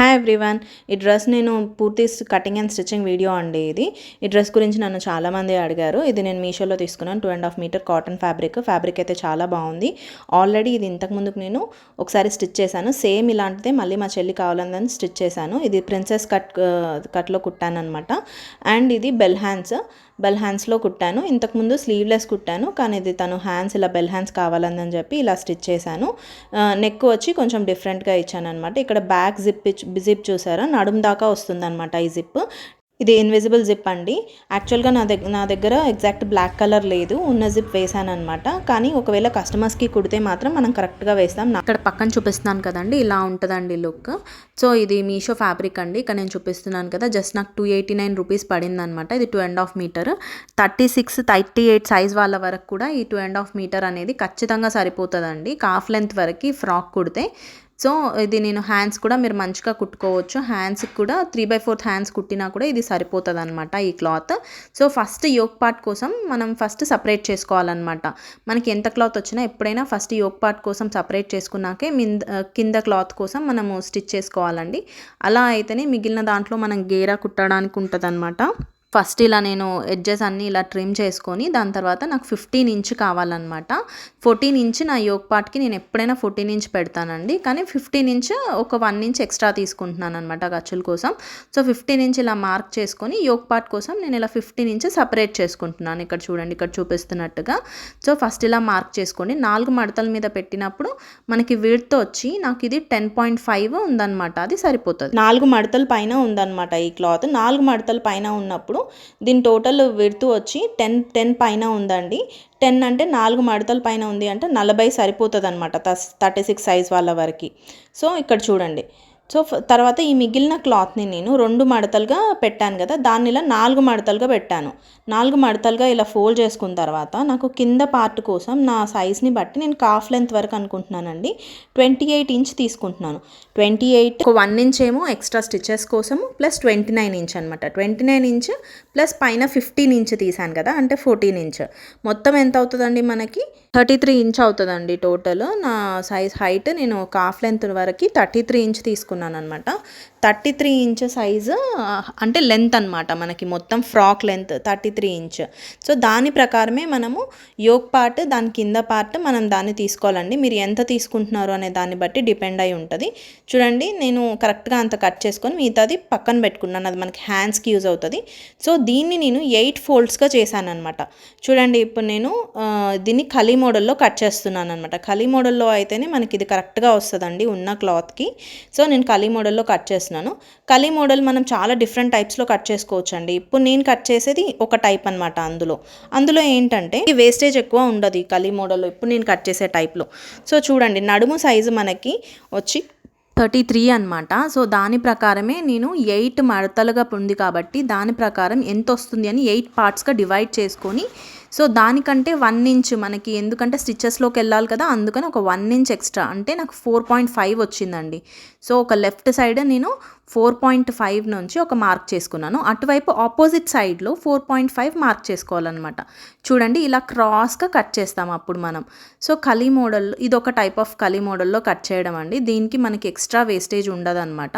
Hi everyone ఈ dress నేను పూర్తి కటింగ్ అండ్ స్టిచ్చింగ్ వీడియో అండి ఇది. ఈ డ్రెస్ గురించి నన్ను చాలామంది అడిగారు. ఇది నేను మీషోలో తీసుకున్నాను. Two and half meter cotton fabric fabric అయితే చాలా బాగుంది. ఆల్రెడీ ఇది ఇంతకు ముందుకు నేను ఒకసారి స్టిచ్ చేశాను. సేమ్ ఇలాంటిదే మళ్ళీ మా చెల్లి కావాలని స్టిచ్ చేశాను. ఇది ప్రిన్సెస్ కట్ కట్లో కుట్టాను అనమాట అండ్ ఇది బెల్ హ్యాండ్స్ బెల్ హ్యాండ్స్లో కుట్టాను. ఇంతకుముందు స్లీవ్లెస్ కుట్టాను. కానీ ఇది తను హ్యాండ్స్ ఇలా బెల్ హ్యాండ్స్ కావాలని చెప్పి ఇలా స్టిచ్ చేశాను. నెక్ వచ్చి కొంచెం డిఫరెంట్గా ఇచ్చాను అనమాట ఇక్కడ బ్యాక్ జిప్ జిప్ చూసారా? నడుము దాకా వస్తుందన్నమాట ఈ జిప్. ఇది ఇన్విజిబుల్ జిప్ అండి. యాక్చువల్గా నా దగ్గర నా దగ్గర ఎగ్జాక్ట్ బ్లాక్ కలర్ లేదు. ఉన్న జిప్ వేసాను అనమాట కానీ ఒకవేళ కస్టమర్స్కి కుడితే మాత్రం మనం కరెక్ట్గా వేస్తాం. అక్కడ పక్కన చూపిస్తున్నాను కదండి. ఇలా ఉంటుందండి లుక్ సో ఇది మీషో ఫ్యాబ్రిక్ అండి. ఇక్కడ నేను చూపిస్తున్నాను కదా. జస్ట్ నాకు టూ ఎయిటీ నైన్ రూపీస్ పడింది అనమాట ఇది two and half meter thirty six thirty eight size వాళ్ళ వరకు కూడా ఈ టూ అండ్ హాఫ్ మీటర్ అనేది ఖచ్చితంగా సరిపోతుందండి. కాఫ్ లెంత్ వరకు ఫ్రాక్ కుడితే. సో ఇది నేను హ్యాండ్స్ కూడా మీరు మంచిగా కుట్టుకోవచ్చు. హ్యాండ్స్కి కూడా త్రీ బై ఫోర్త్ హ్యాండ్స్ కుట్టినా కూడా ఇది సరిపోతుంది అనమాట ఈ cloth so first yoke part కోసం మనం ఫస్ట్ సపరేట్ చేసుకోవాలన్నమాట. మనకి ఎంత క్లాత్ వచ్చినా ఎప్పుడైనా ఫస్ట్ యోక్ పార్ట్ కోసం సపరేట్ చేసుకున్నాకే మింద కింద క్లాత్ కోసం మనము స్టిచ్ చేసుకోవాలండి. అలా అయితేనే మిగిలిన దాంట్లో మనం గేరా కుట్టడానికి ఉంటుంది ఫస్ట్ ఇలా నేను ఎడ్జెస్ అన్నీ ఇలా ట్రిమ్ చేసుకొని దాని తర్వాత నాకు ఫిఫ్టీన్ ఇంచ్ కావాలన్నమాట. ఫోర్టీన్ ఇంచ్ నా యోగ్ పార్ట్కి నేను ఎప్పుడైనా ఫోర్టీన్ ఇంచ్ పెడతానండి. కానీ ఫిఫ్టీన్ ఇంచ్ ఒక వన్ ఇంచ్ ఎక్స్ట్రా తీసుకుంటున్నాను అనమాట ఖర్చుల కోసం. సో ఫిఫ్టీన్ ఇంచ్ ఇలా మార్క్ చేసుకొని యోగ్ పార్ట్ కోసం నేను ఇలా ఫిఫ్టీన్ ఇంచ్ సపరేట్ చేసుకుంటున్నాను. ఇక్కడ చూడండి ఇక్కడ చూపిస్తున్నట్టుగా. సో ఫస్ట్ ఇలా మార్క్ చేసుకోండి. నాలుగు మడతల మీద పెట్టినప్పుడు మనకి విడ్త్ వచ్చి నాకు ఇది టెన్ పాయింట్ ఫైవ్ ఉందన్నమాట. అది సరిపోతుంది. నాలుగు మడతల పైన ఉందన్నమాట ఈ క్లాత్. నాలుగు మడతల పైన ఉన్నప్పుడు దీని టోటల్ విడుతు వచ్చి టెన్ టెన్ పైన ఉందండి. టెన్ అంటే నాలుగు మడతల పైన ఉంది అంటే నలభై సరిపోతుంది అనమాట థర్టీ సిక్స్ సైజ్ వాళ్ళ వరకు. సో ఇక్కడ చూడండి. సో తర్వాత ఈ మిగిలిన క్లాత్ని నేను రెండు మడతలుగా పెట్టాను కదా దాన్ని ఇలా నాలుగు మడతలుగా పెట్టాను. నాలుగు మడతలుగా ఇలా ఫోల్డ్ చేసుకున్న తర్వాత నాకు కింద పార్ట్ కోసం నా సైజ్ని బట్టి నేను కాఫ్ లెంత్ వరకు అనుకుంటున్నానండి. ట్వంటీ ఎయిట్ ఇంచ్ తీసుకుంటున్నాను. ట్వంటీ ఎయిట్ ఒక వన్ ఇంచ్ ఏమో ఎక్స్ట్రా స్టిచెస్ కోసము ప్లస్ ట్వంటీ నైన్ ఇంచ్ అనమాట ట్వంటీ నైన్ ఇంచ్ ప్లస్ పైన ఫిఫ్టీన్ ఇంచ్ తీసాను కదా అంటే ఫోర్టీన్ ఇంచ్. మొత్తం ఎంత అవుతుందండి మనకి? థర్టీ త్రీ ఇంచ్ అవుతుందండి టోటల్. నా సైజ్ హైట్ నేను కాఫ్ లెంత్ వరకు థర్టీ త్రీ ఇంచ్ తీసుకున్నాను. అనమాట థర్టీ త్రీ ఇంచ్ సైజు అంటే లెంత్ అనమాట మనకి మొత్తం frock length thirty three inch. So దాని ప్రకారమే మనము యోగ్ పార్ట్ దాని కింద పార్ట్ మనం దాన్ని తీసుకోవాలండి. మీరు ఎంత తీసుకుంటున్నారు అనే దాన్ని బట్టి డిపెండ్ అయి ఉంటుంది. చూడండి నేను కరెక్ట్గా అంత కట్ చేసుకొని మిగతాది పక్కన పెట్టుకున్నాను. అది మనకి హ్యాండ్స్కి యూజ్ అవుతుంది. సో దీన్ని నేను ఎయిట్ ఫోల్డ్స్గా చేశాను అనమాట చూడండి ఇప్పుడు నేను దీన్ని కలీ మోడల్లో కట్ చేస్తున్నాను అనమాట కలీ మోడల్లో అయితేనే మనకి ఇది కరెక్ట్గా వస్తుందండి ఉన్న క్లాత్కి. సో నేను కలీ మోడల్లో కట్ చేస్తున్నాను. కలీ మోడల్ మనం చాలా డిఫరెంట్ టైప్స్లో కట్ చేసుకోవచ్చు అండి ఇప్పుడు నేను కట్ చేసేది ఒక టైప్ అనమాట అందులో. అందులో ఏంటంటే ఈ వేస్టేజ్ ఎక్కువ ఉండదు ఈ కలీ మోడల్లో. ఇప్పుడు నేను కట్ చేసే టైప్లో. సో చూడండి నడుము సైజు మనకి వచ్చి థర్టీ త్రీ అనమాట సో దాని ప్రకారమే నేను ఎయిట్ మడతలుగా ఉంది కాబట్టి దాని ప్రకారం ఎంత వస్తుంది అని ఎయిట్ పార్ట్స్గా డివైడ్ చేసుకొని సో దానికంటే వన్ ఇంచ్ మనకి ఎందుకంటే స్టిచ్చెస్లోకి వెళ్ళాలి కదా అందుకని ఒక వన్ ఇంచ్ ఎక్స్ట్రా అంటే నాకు ఫోర్ పాయింట్ ఫైవ్ వచ్చిందండి. సో ఒక లెఫ్ట్ సైడ్ నేను ఫోర్ పాయింట్ ఫైవ్ నుంచి ఒక మార్క్ చేసుకున్నాను. అటువైపు ఆపోజిట్ సైడ్లో ఫోర్ పాయింట్ ఫైవ్ మార్క్ చేసుకోవాలన్నమాట. చూడండి ఇలా క్రాస్గా కట్ చేస్తాం అప్పుడు మనం. సో కలీ మోడల్ ఇది ఒక టైప్ ఆఫ్ కలీ మోడల్లో కట్ చేయడం అండి. దీనికి మనకి ఎక్స్ట్రా వేస్టేజ్ ఉండదన్నమాట.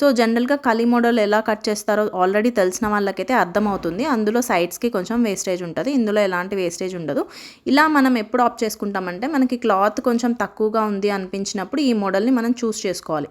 సో జనరల్గా కలీ మోడల్ ఎలా కట్ చేస్తారో ఆల్రెడీ తెలిసిన వాళ్ళకైతే అర్థమవుతుంది. అందులో సైడ్స్కి కొంచెం వేస్టేజ్ ఉంటుంది ఇందులో ఎలాంటి వేస్టేజ్ ఉండదు. ఇలా మనం ఎప్పుడు ఆప్ చేసుకుంటామంటే మనకి క్లాత్ కొంచెం తక్కువగా ఉంది అనిపించినప్పుడు ఈ మోడల్ని మనం చూస్ చేసుకోవాలి.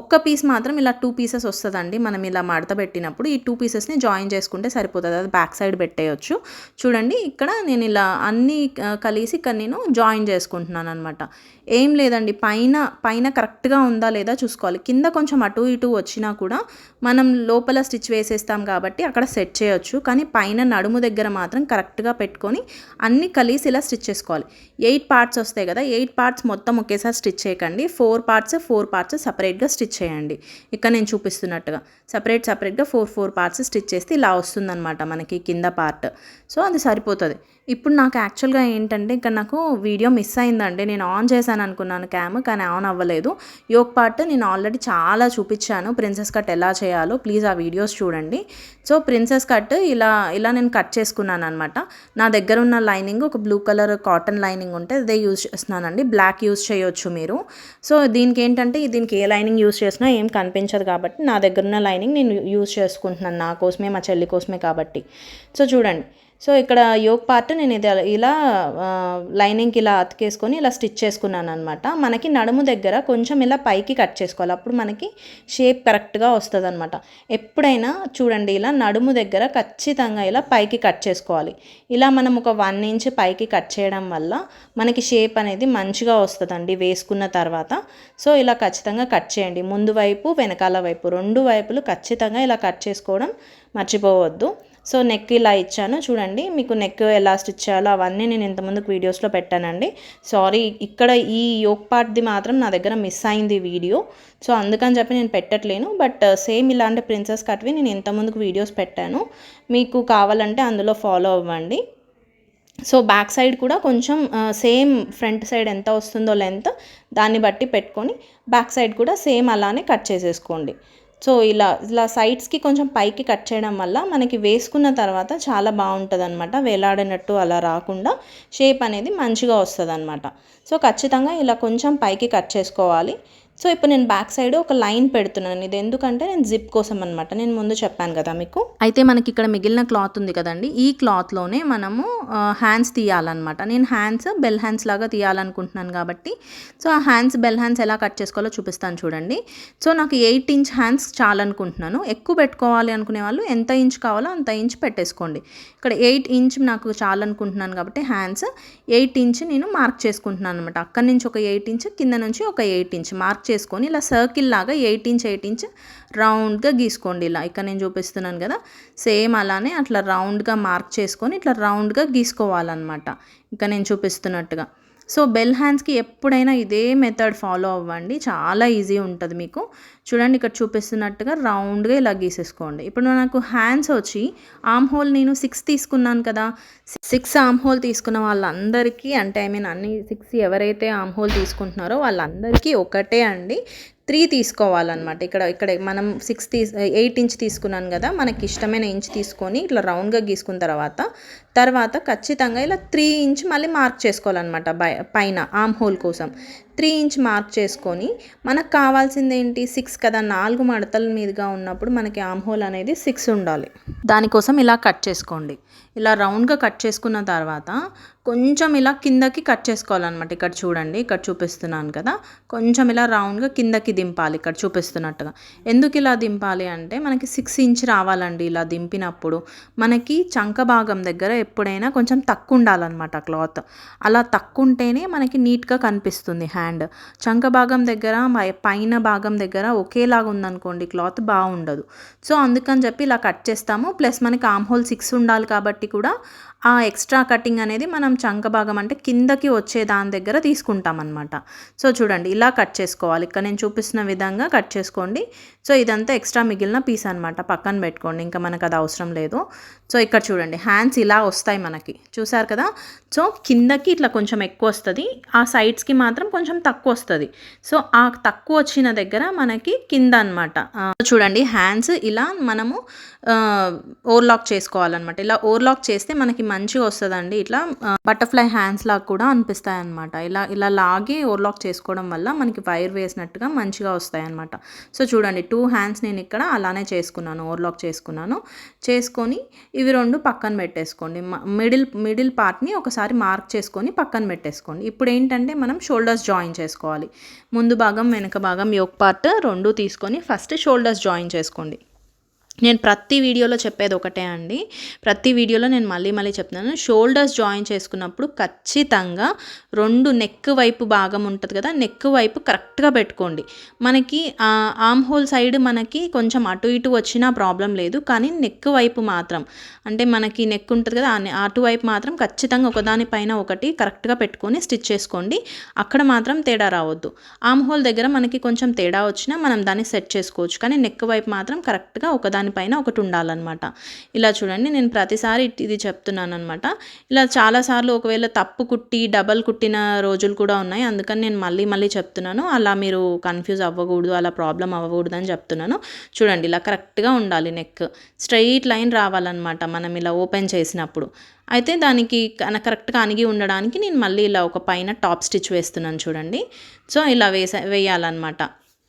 ఒక్క పీస్ మాత్రం ఇలా టూ పీసెస్ వస్తుందండి. మనం ఇలా మడత పెట్టినప్పుడు ఈ టూ పీసెస్ని జాయిన్ చేసుకుంటే సరిపోతుంది. అది బ్యాక్ సైడ్ పెట్టేయచ్చు. చూడండి ఇక్కడ నేను ఇలా అన్నీ కలిసి ఇక్కడ నేను జాయిన్ చేసుకుంటున్నాను అనమాట ఏం లేదండి పైన పైన కరెక్ట్గా ఉందా లేదా చూసుకోవాలి. కింద కొంచెం అటు ఇటు వచ్చినా కూడా మనం లోపల స్టిచ్ వేసేస్తాం కాబట్టి అక్కడ సెట్ చేయొచ్చు. కానీ పైన నడుము దగ్గర మాత్రం కరెక్ట్గా పెట్టుకొని అన్నీ కలిసి ఇలా స్టిచ్ చేసుకోవాలి. ఎయిట్ పార్ట్స్ వస్తాయి కదా ఎయిట్ పార్ట్స్ మొత్తం ఒకేసారి స్టిచ్ చేయకండి. ఫోర్ పార్ట్స్ ఫోర్ పార్ట్స్ సపరేట్గా స్టిచ్ చేయండి. ఇక్కడ నేను చూపిస్తున్నట్టుగా. సపరేట్ సపరేట్గా ఫోర్ ఫోర్ పార్ట్స్ స్టిచ్ చేస్తే ఇలా వస్తుందన్నమాట మనకి కింద పార్ట్ సో అది సరిపోతుంది. ఇప్పుడు నాకు యాక్చువల్గా ఏంటంటే ఇక్కడ నాకు వీడియో మిస్ అయిందండి. నేను ఆన్ చేశాను అనుకున్నాను క్యామ్ కానీ ఆన్ అవ్వలేదు. యోగ్ పార్ట్ నేను ఆల్రెడీ చాలా చూపించాను. ప్రిన్సెస్ కట్ ఎలా చేయాలో. ప్లీజ్ ఆ వీడియోస్ చూడండి. సో ప్రిన్సెస్ కట్ ఇలా ఇలా నేను కట్ చేసుకున్నాను అనమాట నా దగ్గర ఉన్న లైనింగ్ ఒక బ్లూ కలర్ కాటన్ లైనింగ్ ఉంటే అదే యూజ్ చేస్తున్నానండి. బ్లాక్ యూజ్ చేయొచ్చు మీరు. సో దీనికి ఏంటంటే దీనికి ఏ లైనింగ్ యూజ్ చేసినా ఏం కనిపించదు కాబట్టి నా దగ్గర ఉన్న లైనింగ్ నేను యూజ్ చేసుకుంటున్నాను. నా కోసమే మా చెల్లి కోసమే కాబట్టి. సో చూడండి. సో ఇక్కడ యోక్ పార్ట్ నేను ఇది ఇలా లైనింగ్కి ఇలా అతికేసుకొని ఇలా స్టిచ్ చేసుకున్నాను అనమాట మనకి నడుము దగ్గర కొంచెం ఇలా పైకి కట్ చేసుకోవాలి. అప్పుడు మనకి షేప్ కరెక్ట్గా వస్తుంది అనమాట ఎప్పుడైనా చూడండి ఇలా నడుము దగ్గర ఖచ్చితంగా ఇలా పైకి కట్ చేసుకోవాలి. ఇలా మనం ఒక వన్ ఇంచ్ పైకి కట్ చేయడం వల్ల మనకి షేప్ అనేది మంచిగా వస్తుందండి వేసుకున్న తర్వాత. సో ఇలా ఖచ్చితంగా కట్ చేయండి. ముందు వైపు వెనకాల వైపు రెండు వైపులు ఖచ్చితంగా ఇలా కట్ చేసుకోవడం మర్చిపోవద్దు. సో నెక్ ఇలా ఇచ్చాను. చూడండి మీకు నెక్ ఎలా స్టిచ్ చేయాలో అవన్నీ నేను ఇంతకుముందుకు వీడియోస్లో పెట్టానండి. సారీ ఇక్కడ ఈ యోక్ పార్ట్ది మాత్రం నా దగ్గర మిస్ అయింది వీడియో. సో అందుకని చెప్పి నేను పెట్టట్లేను. బట్ uh, సేమ్ ఇలాంటి ప్రిన్సెస్ కట్వి నేను ఇంతకుముందుకు వీడియోస్ పెట్టాను. మీకు కావాలంటే అందులో ఫాలో అవ్వండి. సో బ్యాక్ సైడ్ కూడా కొంచెం uh, సేమ్ ఫ్రంట్ సైడ్ ఎంత వస్తుందో లెంత్ దాన్ని బట్టి పెట్టుకొని బ్యాక్ సైడ్ కూడా సేమ్ అలానే కట్ చేసేసుకోండి. సో ఇలా ఇలా సైడ్స్కి కొంచెం పైకి కట్ చేయడం వల్ల మనకి వేసుకున్న తర్వాత చాలా బాగుంటుంది అనమాట వేలాడినట్టు అలా రాకుండా షేప్ అనేది మంచిగా వస్తుంది అనమాట సో ఖచ్చితంగా ఇలా కొంచెం పైకి కట్ చేసుకోవాలి. సో ఇప్పుడు నేను బ్యాక్ సైడ్ ఒక లైన్ పెడుతున్నాను. ఇది ఎందుకంటే నేను జిప్ కోసం అనమాట నేను ముందు చెప్పాను కదా మీకు. అయితే మనకి ఇక్కడ మిగిలిన క్లాత్ ఉంది కదండి. ఈ క్లాత్లోనే మనము హ్యాండ్స్ తీయాలన్నమాట. నేను హ్యాండ్స్ బెల్ హ్యాండ్స్ లాగా తీయాలనుకుంటున్నాను కాబట్టి. సో ఆ హ్యాండ్స్ బెల్ హ్యాండ్స్ ఎలా కట్ చేసుకోవాలో చూపిస్తాను చూడండి. సో నాకు ఎయిట్ ఇంచ్ హ్యాండ్స్ చాలనుకుంటున్నాను. ఎక్కువ పెట్టుకోవాలి అనుకునే వాళ్ళు ఎంత ఇంచ్ కావాలో అంత ఇంచ్ పెట్టేసుకోండి. ఇక్కడ ఎయిట్ ఇంచ్ నాకు చాలనుకుంటున్నాను కాబట్టి హ్యాండ్స్ ఎయిట్ ఇంచ్ నేను మార్క్ చేసుకుంటున్నాను అనమాట అక్కడి నుంచి ఒక ఎయిట్ ఇంచ్ కింద నుంచి ఒక ఎయిట్ ఇంచ్. మార్క్ చేసుకొని ఇలా సర్కిల్ లాగా ఎయిట్ ఇంచ్ ఎయిట్ ఇంచ్ రౌండ్గా గీసుకోండి ఇలా. ఇక్కడ నేను చూపిస్తున్నాను కదా. సేమ్ అలానే అట్లా రౌండ్గా మార్క్ చేసుకొని ఇట్లా రౌండ్గా గీసుకోవాలన్నమాట. ఇక్కడ నేను చూపిస్తున్నట్టుగా. సో బెల్ హ్యాండ్స్కి ఎప్పుడైనా ఇదే మెథడ్ ఫాలో అవ్వండి. చాలా ఈజీ ఉంటుంది మీకు. చూడండి ఇక్కడ చూపిస్తున్నట్టుగా రౌండ్గా ఇలా గీసేసుకోండి. ఇప్పుడు నాకు హ్యాండ్స్ వచ్చి ఆమ్ హోల్ నేను సిక్స్ తీసుకున్నాను కదా. సిక్స్ ఆమ్ హోల్ తీసుకున్న వాళ్ళందరికీ అంటే ఐ మీన్ అన్ని సిక్స్ ఎవరైతే ఆమ్ హోల్ తీసుకుంటున్నారో వాళ్ళందరికీ ఒకటే అండి. త్రీ తీసుకోవాలన్నమాట. ఇక్కడ ఇక్కడ మనం సిక్స్ తీ ఎయిట్ ఇంచ్ తీసుకున్నాను కదా మనకి ఇష్టమైన ఇంచ్ తీసుకొని ఇట్లా రౌండ్గా గీసుకున్న తర్వాత తర్వాత ఖచ్చితంగా ఇలా త్రీ ఇంచ్ మళ్ళీ మార్క్ చేసుకోవాలన్నమాట బై పైన ఆమ్ హోల్ కోసం. త్రీ ఇంచ్ మార్క్ చేసుకొని మనకు కావాల్సింది ఏంటి సిక్స్ కదా నాలుగు మడతల మీదుగా ఉన్నప్పుడు మనకి ఆమ్ హోల్ అనేది సిక్స్ ఉండాలి. దానికోసం ఇలా కట్ చేసుకోండి. ఇలా రౌండ్గా కట్ చేసుకున్న తర్వాత కొంచెం ఇలా కిందకి కట్ చేసుకోవాలన్నమాట. ఇక్కడ చూడండి ఇక్కడ చూపిస్తున్నాను కదా. కొంచెం ఇలా రౌండ్గా కిందకి దింపాలి ఇక్కడ చూపిస్తున్నట్టుగా. ఎందుకు ఇలా దింపాలి అంటే మనకి సిక్స్ ఇంచ్ రావాలండి ఇలా దింపినప్పుడు. మనకి చంక భాగం దగ్గర ఎప్పుడైనా కొంచెం తక్కువ ఉండాలన్నమాట క్లాత్. అలా తక్కువ ఉంటేనే మనకి నీట్గా కనిపిస్తుంది హ్యాండ్ చంక భాగం దగ్గర పైన భాగం దగ్గర ఒకేలాగా ఉందనుకోండి క్లాత్ బాగుండదు. సో అందుకని చెప్పి ఇలా కట్ చేస్తాము. ప్లస్ మనకి ఆమ్ హోల్ సిక్స్ ఉండాలి కాబట్టి కూడా ఆ ఎక్స్ట్రా కటింగ్ అనేది మనం చంక భాగం అంటే కిందకి వచ్చే దాని దగ్గర తీసుకుంటాం అనమాట సో చూడండి ఇలా కట్ చేసుకోవాలి. ఇక్కడ నేను చూపిస్తున్న విధంగా కట్ చేసుకోండి. సో ఇదంతా ఎక్స్ట్రా మిగిలిన పీస్ అనమాట పక్కన పెట్టుకోండి ఇంకా మనకు అది అవసరం లేదు. సో ఇక్కడ చూడండి హ్యాండ్స్ ఇలా వస్తాయి మనకి. చూసారు కదా? సో కిందకి ఇట్లా కొంచెం ఎక్కువ వస్తుంది. ఆ సైడ్స్కి మాత్రం కొంచెం తక్కువ వస్తుంది. సో ఆ తక్కువ వచ్చిన దగ్గర మనకి కింద అనమాట చూడండి హ్యాండ్స్ ఇలా మనము ఓవర్లాక్ చేసుకోవాలన్నమాట. ఇలా ఓవర్లాక్ చేస్తే మనకి మంచిగా వస్తుందండి. ఇట్లా బటర్ఫ్లై హ్యాండ్స్ లాగా కూడా అనిపిస్తాయి అనమాట ఇలా ఇలా లాగి ఓవర్లాక్ చేసుకోవడం వల్ల మనకి వైర్ వేసినట్టుగా మంచిగా వస్తాయి అనమాట సో చూడండి టూ హ్యాండ్స్ నేను ఇక్కడ అలానే చేసుకున్నాను ఓవర్లాక్ చేసుకున్నాను. చేసుకొని ఇవి రెండు పక్కన పెట్టేసుకోండి. మిడిల్ మిడిల్ పార్ట్ని ఒకసారి మార్క్ చేసుకొని పక్కన పెట్టేసుకోండి. ఇప్పుడు ఏంటంటే మనం షోల్డర్స్ జాయిన్ చేసుకోవాలి. ముందు భాగం వెనక భాగం యోక్ పార్ట్ రెండు తీసుకొని ఫస్ట్ షోల్డర్స్ జాయిన్ చేసుకోండి. నేను ప్రతి వీడియోలో చెప్పేది ఒకటే అండి. ప్రతి వీడియోలో నేను మళ్ళీ మళ్ళీ చెప్తున్నాను. షోల్డర్స్ జాయిన్ చేసుకున్నప్పుడు ఖచ్చితంగా రెండు నెక్ వైపు భాగం ఉంటుంది కదా నెక్ వైపు కరెక్ట్గా పెట్టుకోండి. మనకి ఆమ్ హోల్ సైడ్ మనకి కొంచెం అటు ఇటు వచ్చినా ప్రాబ్లం లేదు. కానీ నెక్ వైపు మాత్రం అంటే మనకి నెక్ ఉంటుంది కదా అటువైపు మాత్రం ఖచ్చితంగా ఒకదానిపైన ఒకటి కరెక్ట్గా పెట్టుకొని స్టిచ్ చేసుకోండి. అక్కడ మాత్రం తేడా రావద్దు. ఆమ్ హోల్ దగ్గర మనకి కొంచెం తేడా వచ్చినా మనం దాన్ని సెట్ చేసుకోవచ్చు. కానీ నెక్ వైపు మాత్రం కరెక్ట్గా ఒకదాని దానిపైన ఒకటి ఉండాలన్నమాట. ఇలా చూడండి నేను ప్రతిసారి ఇది చెప్తున్నాను అనమాట ఇలా చాలాసార్లు ఒకవేళ తప్పు కుట్టి డబల్ కుట్టిన రోజులు కూడా ఉన్నాయి. అందుకని నేను మళ్ళీ మళ్ళీ చెప్తున్నాను. అలా మీరు కన్ఫ్యూజ్ అవ్వకూడదు అలా ప్రాబ్లం అవ్వకూడదు అని చెప్తున్నాను. చూడండి ఇలా కరెక్ట్గా ఉండాలి నెక్. స్ట్రైట్ లైన్ రావాలన్నమాట మనం ఇలా ఓపెన్ చేసినప్పుడు. అయితే దానికి కన- కరెక్ట్గా అణిగి ఉండడానికి నేను మళ్ళీ ఇలా ఒక పైన టాప్ స్టిచ్ వేస్తున్నాను చూడండి. సో ఇలా వేసా వేయాలన్నమాట.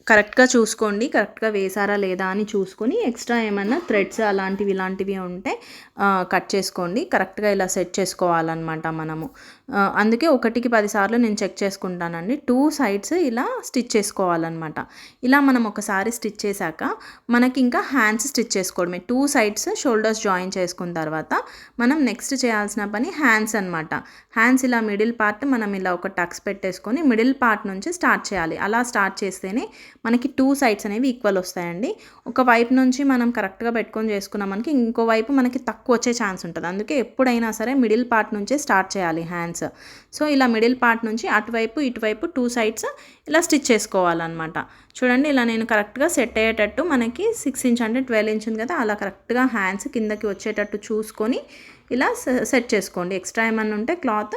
కరెక్ట్గా చూసుకోండి కరెక్ట్గా వేసారా లేదా అని చూసుకొని ఎక్స్ట్రా ఏమన్నా థ్రెడ్స్ అలాంటివి ఇలాంటివి ఉంటే కట్ చేసుకోండి. కరెక్ట్గా ఇలా సెట్ చేసుకోవాలన్నమాట మనము. అందుకే ఒకటికి పదిసార్లు నేను చెక్ చేసుకుంటానండి. టూ సైడ్స్ ఇలా స్టిచ్ చేసుకోవాలన్నమాట. ఇలా మనం ఒకసారి స్టిచ్ చేశాక మనకి ఇంకా హ్యాండ్స్ స్టిచ్ చేసుకోవడమే. టూ సైడ్స్ షోల్డర్స్ జాయిన్ చేసుకున్న తర్వాత మనం నెక్స్ట్ చేయాల్సిన పని హ్యాండ్స్ అనమాట హ్యాండ్స్ ఇలా మిడిల్ పార్ట్ మనం ఇలా ఒక టక్స్ పెట్టేసుకొని మిడిల్ పార్ట్ నుంచి స్టార్ట్ చేయాలి. అలా స్టార్ట్ చేస్తేనే మనకి టూ సైడ్స్ అనేవి ఈక్వల్ వస్తాయండి. ఒక వైపు నుంచి మనం కరెక్ట్గా పెట్టుకొని చేసుకున్నాం మనకి ఇంకో వైపు మనకి తక్కువ వచ్చే ఛాన్స్ ఉంటుంది. అందుకే ఎప్పుడైనా సరే మిడిల్ పార్ట్ నుంచే స్టార్ట్ చేయాలి హ్యాండ్స్. సో ఇలా మిడిల్ పార్ట్ నుంచి అటువైపు ఇటువైపు టూ సైడ్స్ ఇలా స్టిచ్ చేసుకోవాలన్నమాట. చూడండి ఇలా నేను కరెక్ట్గా సెట్ అయ్యేటట్టు మనకి సిక్స్ ఇంచ్ అంటే ట్వెల్వ్ ఇంచ్ ఉంది కదా అలా కరెక్ట్గా హ్యాండ్స్ కిందకి వచ్చేటట్టు చూసుకొని ఇలా సె- సెట్ చేసుకోండి. ఎక్స్ట్రా ఏమన్నా ఉంటే క్లాత్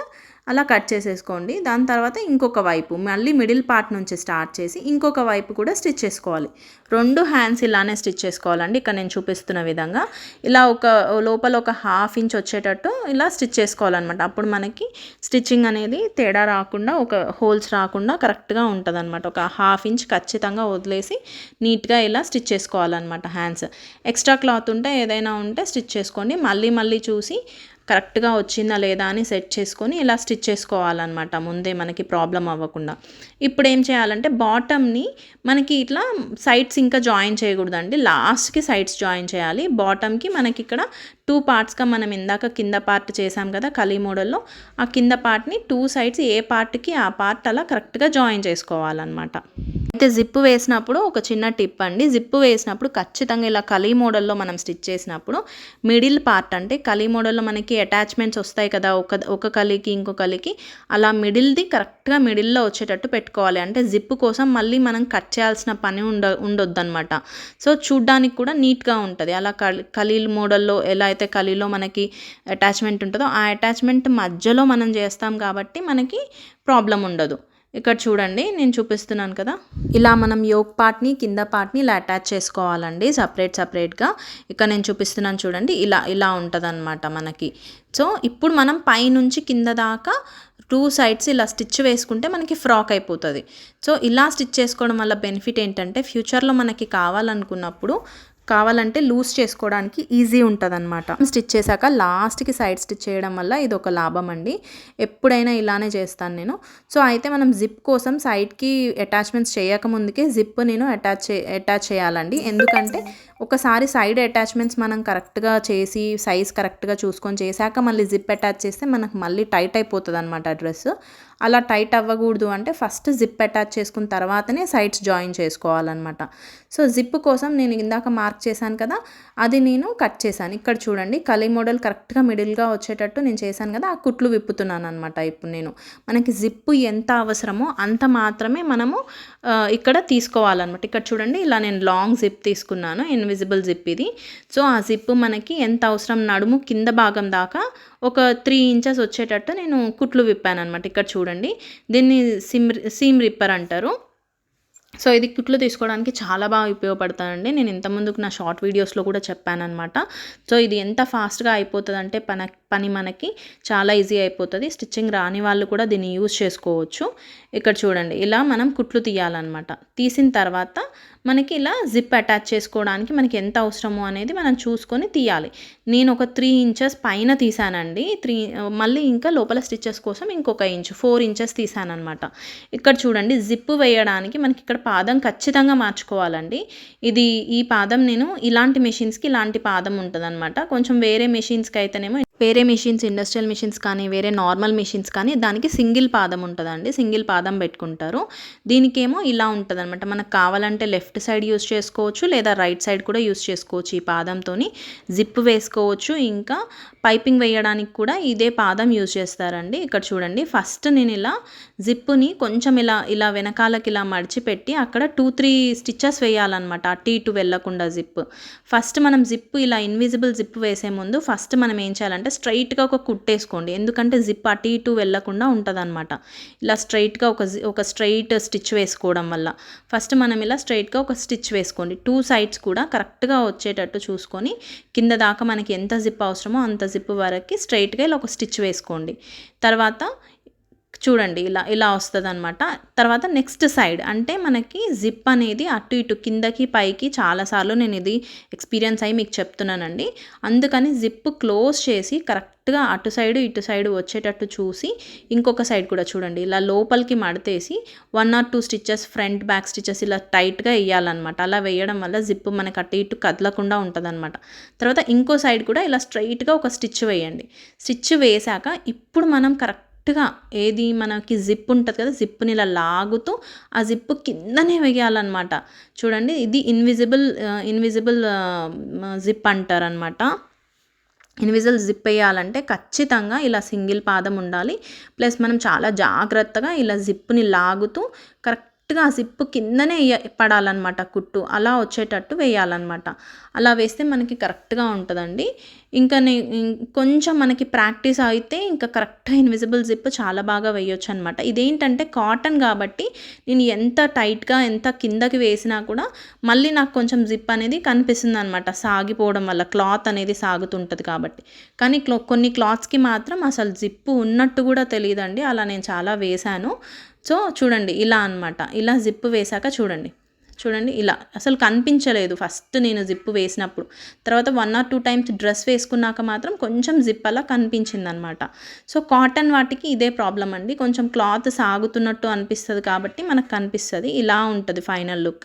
అలా కట్ చేసేసుకోండి. దాని తర్వాత ఇంకొక వైపు మళ్ళీ మిడిల్ పార్ట్ నుంచి స్టార్ట్ చేసి ఇంకొక వైపు కూడా స్టిచ్ చేసుకోవాలి. రెండు హ్యాండ్స్ ఇలానే స్టిచ్ చేసుకోవాలండి. ఇక్కడ నేను చూపిస్తున్న విధంగా. ఇలా ఒక లోపల ఒక హాఫ్ ఇంచ్ వచ్చేటట్టు ఇలా స్టిచ్ చేసుకోవాలన్నమాట. అప్పుడు మనకి స్టిచ్చింగ్ అనేది తేడా రాకుండా ఒక హోల్స్ రాకుండా కరెక్ట్గా ఉంటుందన్నమాట. ఒక హాఫ్ ఇంచ్ ఖచ్చితంగా వదిలేసి నీట్గా ఇలా స్టిచ్ చేసుకోవాలన్నమాట హ్యాండ్స్. ఎక్స్ట్రా క్లాత్ ఉంటే ఏదైనా ఉంటే స్టిచ్ చేసుకోండి. మళ్ళీ మళ్ళీ చూసి కరెక్ట్గా వచ్చిందా లేదా అని సెట్ చేసుకొని ఇలా స్టిచ్ చేసుకోవాలన్నమాట. ముందే మనకి ప్రాబ్లం అవ్వకుండా. ఇప్పుడు ఏం చేయాలంటే బాటమ్ని మనకి ఇట్లా సైడ్స్ ఇంకా జాయిన్ చేయకూడదండి. లాస్ట్కి సైడ్స్ జాయిన్ చేయాలి. బాటమ్కి మనకి ఇక్కడ టూ పార్ట్స్గా మనం ఇందాక కింద పార్ట్ చేసాం కదా కలీ మోడల్లో ఆ కింద పార్ట్ని టూ సైడ్స్ ఏ పార్ట్కి ఆ పార్ట్ అలా కరెక్ట్గా జాయిన్ చేసుకోవాలన్నమాట. అయితే జిప్ వేసినప్పుడు ఒక చిన్న టిప్ అండి. జిప్ వేసినప్పుడు ఖచ్చితంగా ఇలా కలీ మోడల్లో మనం స్టిచ్ చేసినప్పుడు మిడిల్ పార్ట్ అంటే కలీ మోడల్లో మనకి అటాచ్మెంట్స్ వస్తాయి కదా ఒక ఒక కలికి ఇంకో కలికి అలా మిడిల్ది కరెక్ట్గా మిడిల్లో వచ్చేటట్టు పెట్టుకోవాలి. అంటే జిప్ కోసం మళ్ళీ మనం కట్ చేయాల్సిన పని ఉండ ఉండొద్దు అనమాట సో చూడ్డానికి కూడా నీట్గా ఉంటుంది. అలా కలీ మోడల్లో ఎలా అయితే కలిలో మనకి అటాచ్మెంట్ ఉంటుందో ఆ అటాచ్మెంట్ మధ్యలో మనం చేస్తాం కాబట్టి మనకి ప్రాబ్లం ఉండదు. ఇక్కడ చూడండి నేను చూపిస్తున్నాను కదా. ఇలా మనం యోగ్ పార్ట్ని కింద పార్ట్ని ఇలా అటాచ్ చేసుకోవాలండి సపరేట్ సపరేట్గా ఇక్కడ నేను చూపిస్తున్నాను చూడండి ఇలా ఇలా ఉంటుంది మనకి. సో ఇప్పుడు మనం పైనుంచి కింద దాకా టూ సైడ్స్ ఇలా స్టిచ్ వేసుకుంటే మనకి ఫ్రాక్ అయిపోతుంది. సో ఇలా స్టిచ్ చేసుకోవడం వల్ల బెనిఫిట్ ఏంటంటే ఫ్యూచర్లో మనకి కావాలనుకున్నప్పుడు కావాలంటే లూజ్ చేసుకోవడానికి ఈజీ ఉంటుంది అనమాట స్టిచ్ చేశాక లాస్ట్కి సైడ్ స్టిచ్ చేయడం వల్ల ఇది ఒక లాభం అండి ఎప్పుడైనా ఇలానే చేస్తాను నేను. సో అయితే మనం జిప్ కోసం సైడ్కి అటాచ్మెంట్స్ చేయకముందుకే జిప్ నేను అటాచ్ అటాచ్ చేయాలండి. ఎందుకంటే ఒకసారి సైడ్ అటాచ్మెంట్స్ మనం కరెక్ట్గా చేసి సైజ్ కరెక్ట్గా చూసుకొని చేశాక మళ్ళీ జిప్ అటాచ్ చేస్తే మనకు మళ్ళీ టైట్ అయిపోతుంది అనమాట డ్రెస్ అలా టైట్ అవ్వకూడదు అంటే ఫస్ట్ జిప్ అటాచ్ చేసుకున్న తర్వాతనే సైడ్స్ జాయిన్ చేసుకోవాలన్నమాట. సో జిప్ కోసం నేను ఇందాక మార్క్ చేశాను కదా అది నేను కట్ చేశాను. ఇక్కడ చూడండి కలీ మోడల్ కరెక్ట్గా మిడిల్గా వచ్చేటట్టు నేను చేశాను కదా ఆ కుట్లు విప్పుతున్నాను అనమాట ఇప్పుడు నేను. మనకి జిప్ ఎంత అవసరమో అంత మాత్రమే మనము ఇక్కడ తీసుకోవాలన్నమాట. ఇక్కడ చూడండి ఇలా నేను లాంగ్ జిప్ తీసుకున్నాను. ఇన్విజిబుల్ జిప్ ఇది. సో ఆ జిప్ మనకి ఎంత అవసరం నడుము కింద భాగం దాకా ఒక త్రీ ఇంచెస్ వచ్చేటట్టు నేను కుట్లు విప్పాను అనమాట ఇక్కడ చూడండి. దీన్ని సిమ్ సీమ్ రిప్పర్ అంటారు. సో ఇది కుట్లు తీసుకోవడానికి చాలా బాగా ఉపయోగపడుతుందండి నేను ఇంతకుముందుకు నా షార్ట్ వీడియోస్లో కూడా చెప్పాను అనమాట సో ఇది ఎంత ఫాస్ట్గా అయిపోతుంది అంటే పని మనకి చాలా ఈజీ అయిపోతుంది. స్టిచ్చింగ్ రాని వాళ్ళు కూడా దీన్ని యూజ్ చేసుకోవచ్చు. ఇక్కడ చూడండి ఇలా మనం కుట్లు తీయాలన్నమాట. తీసిన తర్వాత మనకి ఇలా జిప్ అటాచ్ చేసుకోవడానికి మనకి ఎంత అవసరమో అనేది మనం చూసుకొని తీయాలి. నేను ఒక త్రీ ఇంచెస్ పైన తీసానండి త్రీ మళ్ళీ ఇంకా లోపల స్టిచ్చెస్ కోసం ఇంకొక ఇంచ్ ఫోర్ ఇంచెస్ తీసానమాట ఇక్కడ చూడండి జిప్ వేయడానికి మనకి ఇక్కడ పాదం ఖచ్చితంగా మార్చుకోవాలండి. ఇది ఈ పాదం నేను ఇలాంటి మెషిన్స్కి ఇలాంటి పాదం ఉంటుంది కొంచెం వేరే మెషిన్స్కి అయితేనేమో వేరే మిషన్స్ ఇండస్ట్రియల్ మిషన్స్ కానీ వేరే నార్మల్ మిషన్స్ కానీ దానికి సింగిల్ పాదం ఉంటుందండి. సింగిల్ పాదం పెట్టుకుంటారు. దీనికేమో ఇలా ఉంటుంది అనమాట మనకు కావాలంటే లెఫ్ట్ సైడ్ యూస్ చేసుకోవచ్చు లేదా రైట్ సైడ్ కూడా యూస్ చేసుకోవచ్చు ఈ పాదంతో జిప్ వేసుకోవచ్చు ఇంకా పైపింగ్ వేయడానికి కూడా ఇదే పాదం యూజ్ చేస్తారండి. ఇక్కడ చూడండి ఫస్ట్ నేను ఇలా జిప్పుని కొంచెం ఇలా ఇలా వెనకాలకి ఇలా మడిచిపెట్టి అక్కడ టూ త్రీ స్టిచ్చెస్ వేయాలన్నమాట. అటు ఇటు వెళ్ళకుండా జిప్ ఫస్ట్ మనం జిప్ ఇలా ఇన్విజిబుల్ జిప్ వేసే ముందు ఫస్ట్ మనం ఏం చేయాలంటే స్ట్రైట్గా ఒక కుట్టేసుకోండి. ఎందుకంటే జిప్ అటు ఇటు వెళ్ళకుండా ఉంటుంది ఇలా స్ట్రైట్గా ఒక ఒక స్ట్రైట్ స్టిచ్ వేసుకోవడం వల్ల. ఫస్ట్ మనం ఇలా స్ట్రైట్గా ఒక స్టిచ్ వేసుకోండి. టూ సైడ్స్ కూడా కరెక్ట్గా వచ్చేటట్టు చూసుకొని కింద దాకా మనకి ఎంత జిప్ అవసరమో అంత జిప్ వరకు స్ట్రైట్గా ఇలా ఒక స్టిచ్ వేసుకోండి. తర్వాత చూడండి ఇలా ఇలా వస్తుంది అనమాట తర్వాత నెక్స్ట్ సైడ్ అంటే మనకి జిప్ అనేది అటు ఇటు కిందకి పైకి చాలాసార్లు నేను ఇది ఎక్స్పీరియన్స్ అయ్యి మీకు చెప్తున్నానండి. అందుకని జిప్ క్లోజ్ చేసి కరెక్ట్గా అటు సైడ్ ఇటు సైడ్ వచ్చేటట్టు చూసి ఇంకొక సైడ్ కూడా చూడండి. ఇలా లోపలికి మడతేసి one or two stitches front back stitches ఇలా టైట్గా వేయాలన్నమాట. అలా వేయడం వల్ల జిప్ మనకి అటు ఇటు కదలకుండా ఉంటుందన్నమాట. తర్వాత ఇంకో సైడ్ కూడా ఇలా స్ట్రైట్గా ఒక స్టిచ్ వేయండి. స్టిచ్ వేసాక ఇప్పుడు మనం కరెక్ట్ కరెక్ట్గా ఏది మనకి జిప్ ఉంటుంది కదా జిప్ని ఇలా లాగుతూ ఆ జిప్ కిందనే వేయాలన్నమాట. చూడండి ఇది ఇన్విజిబుల్ ఇన్విజిబుల్ జిప్ అంటారనమాట ఇన్విజిబుల్ జిప్ వేయాలంటే ఖచ్చితంగా ఇలా సింగిల్ పాదం ఉండాలి. ప్లస్ మనం చాలా జాగ్రత్తగా ఇలా జిప్ని లాగుతూ కరెక్ట్ కరెక్ట్గా ఆ జిప్ కిందనే పడాలన్నమాట కుట్టు. అలా వచ్చేటట్టు వేయాలన్నమాట. అలా వేస్తే మనకి కరెక్ట్గా ఉంటుందండి. ఇంకా కొంచెం మనకి ప్రాక్టీస్ అయితే ఇంకా కరెక్ట్గా ఇన్విజిబుల్ జిప్ చాలా బాగా వేయొచ్చు అనమాట ఇదేంటంటే కాటన్ కాబట్టి నేను ఎంత టైట్గా ఎంత కిందకి వేసినా కూడా మళ్ళీ నాకు కొంచెం జిప్ అనేది కనిపిస్తుంది అనమాట సాగిపోవడం వల్ల క్లాత్ అనేది సాగుతుంటుంది కాబట్టి. కానీ కొన్ని క్లాత్స్కి మాత్రం అసలు జిప్పు ఉన్నట్టు కూడా తెలియదండి. అలా నేను చాలా వేశాను. సో చూడండి ఇలా అనమాట ఇలా జిప్పు వేశాక చూడండి. చూడండి ఇలా. అసలు కనిపించలేదు ఫస్ట్ నేను జిప్పు వేసినప్పుడు. తర్వాత one or two times dress వేసుకున్నాక మాత్రం కొంచెం జిప్ అలా కనిపించింది అనమాట సో కాటన్ వాటికి ఇదే ప్రాబ్లం అండి. కొంచెం క్లాత్ సాగుతున్నట్టు అనిపిస్తుంది కాబట్టి మనకు కనిపిస్తుంది. ఇలా ఉంటుంది ఫైనల్ లుక్